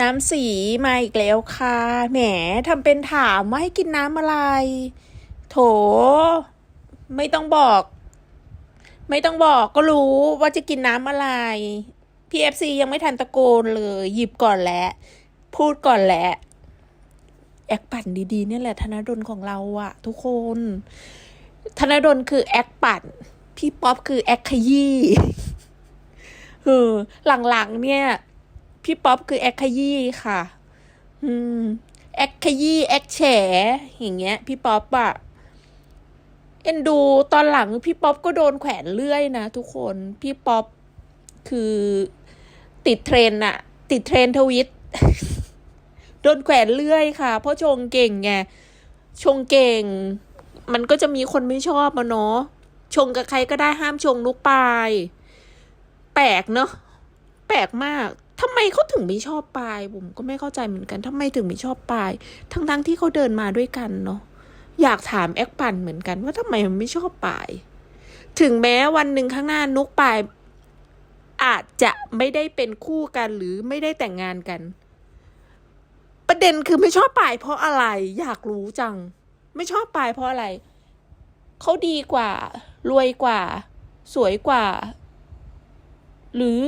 น้ำสีมาอีกแล้วค่ะ แหมทำเป็นถามว่าให้กินน้ำอะไร โถ ไม่ต้องบอก ไม่ต้องบอกก็รู้ว่าจะกินน้ำอะไรพีเอฟซียังไม่ทันตะโกนเลย หยิบก่อนแล้ว พูดก่อนแหละแอคปั่นดีๆเนี่ยแหละ ธนดลของเราอะทุกคน ธนดลคือแอคปั่น พี่ป๊อปคือแอคขยี้เออหลังๆเนี่ย พี่ป๊อปคือแอคขยี้ค่ะ อืม แอคขยี้แอคแฉอย่างเงี้ย พี่ป๊อปอะเอ็นดูตอนหลังพี่ป๊อปก็โดนแขวนเลื่อยนะทุกคนพี่ป๊อปคือติดเทรนอะติดเทรนทวิตโดนแขวนเลื่อยค่ะ เพราะชงเก่งไงชงเก่ง มันก็จะมีคนไม่ชอบมาเนาะชงกับใครก็ได้ห้ามชงนุกปลาย แปลกเนาะแปลกมาก ทำไมเขาถึงไม่ชอบปายผมก็ไม่เข้าใจเหมือนกันทำไมถึงไม่ชอบปาย ทั้งๆที่เขาเดินมาด้วยกันเนาะอยากถามแอคปันเหมือนกันว่าทำไมมันไม่ชอบปาย ถึงแม้วันหนึ่งข้างหน้านุกปาย อาจจะไม่ได้เป็นคู่กันหรือไม่ได้แต่งงานกัน ประเด็นคือไม่ชอบปายเพราะอะไร อยากรู้จัง ไม่ชอบปายเพราะอะไรเขาดีกว่า รวยกว่า สวยกว่า หรือ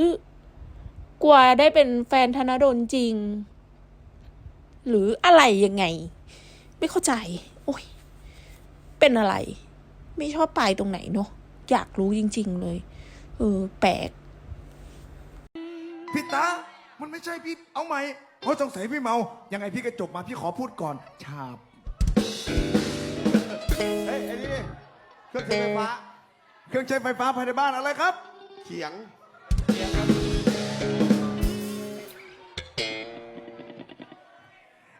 กว่าได้เป็นแฟนธนดลจริง หรืออะไรยังไง ไม่เข้าใจ โอ้ย เป็นอะไร ไม่ชอบปลายตรงไหนเนาะอยากรู้จริง ๆ เลย เออ แปลกพี่ตา มันไม่ใช่พี่ เอาใหม่เพราะสงสัยพี่เมา ยังไงพี่ก็จบมาพี่ขอพูดก่อนฉาบ เฮ้ยไอ้นี่เครื่องใช้ไฟฟ้า เครื่องใช้ไฟฟ้าภายในบ้านอะไรครับ เขียง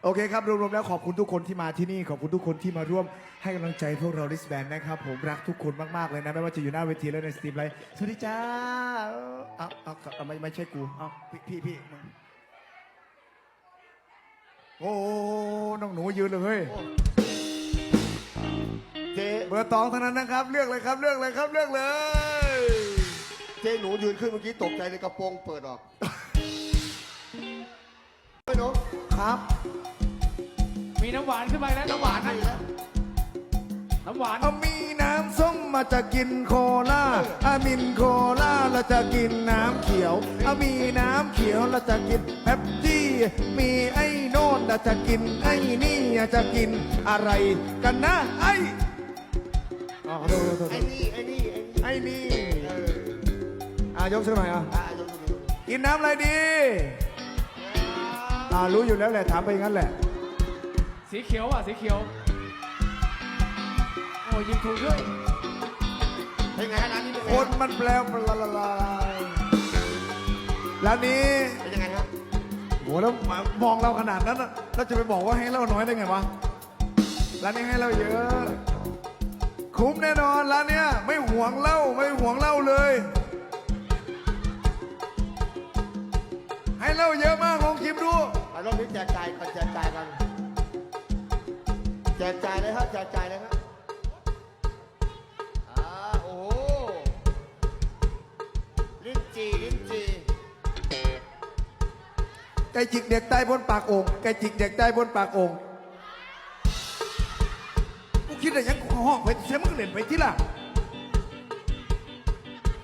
โอเคครับ รวมๆแล้วขอบคุณทุกคนที่มาที่นี่ ขอบคุณทุกคนที่มาร่วมให้กำลังใจพวกเราลิสแบนนะครับ ผมรักทุกคนมากๆเลยนะ ไม่ว่าจะอยู่หน้าเวทีและในสตรีมไลฟ์สวัสดีจ้าเอ้าเอาเอาเอาไม่ไม่ใช่กูเอาพี่พี่พี่มึงโอ้โหน้องหนูยืนเลยเฮ้ยเจ๊เบอร์ตองเท่านั้นนะครับ เลือกเลยครับเลือกเลยครับเลือกเลย เจ๊หนูยืนขึ้นเมื่อกี้ตกใจเลยกระโปรงเปิดออกเฮ้ยหนูครับ มีน้ำหวานขึ้นมาอีกแล้วน้ำหวานให้นะแล้วน้ำหวานเอามีน้ำส้มมาจะกินโคลาอามินโคลาเราจะกินน้ำเขียวเอามีน้ำเขียวเราจะกินแป๊บซี่มีไอ้โน่นเราจะกินไอ้นี่จะกินอะไรกันนะไอ้อ๋อโทษโทษโทไอ้ษนี่ไอ้นี่ไอ้นี่ไอ้นี่เอออะยกขึ้นหน่อยอะอะยกมือกินน้ำอะไรดีอ่ารู้อยู่แล้วแหละถามไปอย่างนั้นแหละ สีเขียวอะสีเขียว โอ้ยยิงถูกด้วยเป็นไงฮะร้านนี้เป็นไงคนมันแปลวปลาละลายร้านนี้เป็นยังไงฮะโหแล้วมองเราขนาดนั้นน่ะเราจะไปบอกว่าให้เหล่าน้อยได้ไงวะร้านนี้ให้เหล่าเยอะ คุ้มแน่นอนร้านเนี้ยไม่หวงเหล้าไม่หวงเหล้าเลย ให้เหล้าเยอะมากลองคิมดู เอารอบนี้แจกจ่ายก่อนแจกจ่ายกันแจกจ่ายเลยครับแจกจ่ายเลยครับอ่าโอ้โหลิ้นจีลิ้นจีไก่จิกเด็กใต้บนปากโองไก่จิกเด็กใต้บนปากโองกูคิดอะไรยังกูห้องไปเสียมึงเล่นไปที่ล่ะ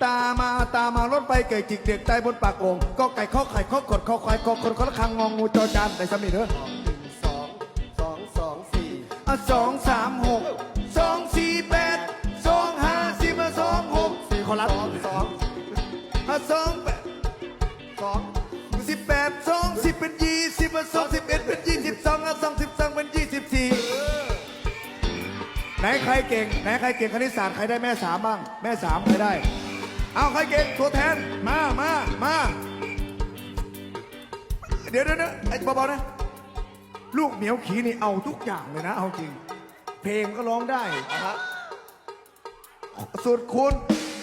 ตามาตามารถไปไก่จิกเด็กใต้บนปากโองก็ไก่ข้อไข่ข้อกดข้อควายข้อคนข้อละคังงองูจอจานในสมิเด้อ สี่อะสองสามหกสองสี่แปดสองห้าสิบอะสองหกสี่คนละสองสองอะสองแปดสองสิบแปดสองสิบเป็นยี่สิบอะสองสิบเอ็ดเป็นยี่สิบสองอะสองสิบสองเป็นยี่สิบสี่ไหนใครเก่งไหนใครเก่งคณิตศาสตร์ใครได้แม่สามบ้าง แม่สามใครได้ เอาใครเก่งตัวแทนมามามาเดี๋ยวเดี๋ยวเดี๋ยวไอ้เบาๆนะ ลูกเหมียวขีนี่เอาทุกอย่างเลยนะ เอาจริง เพลงก็ร้องได้อะฮะสูตรคูณ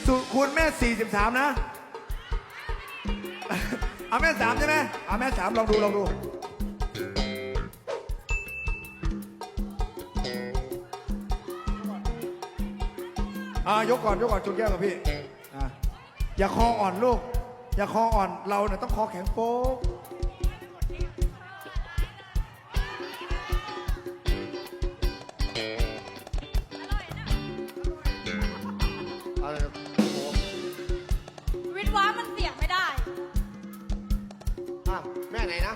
สูตรคูณแม่ 43 นะ เอาแม่สามใช่ไหมเอาแม่สามลองดูลองดู อ่ายกก่อนยกก่อนจุดแก้วกับพี่อะอย่าคออ่อนลูก อย่าคออ่อนเราเนี่ยต้องคอแข็งโป๊กไหนนะ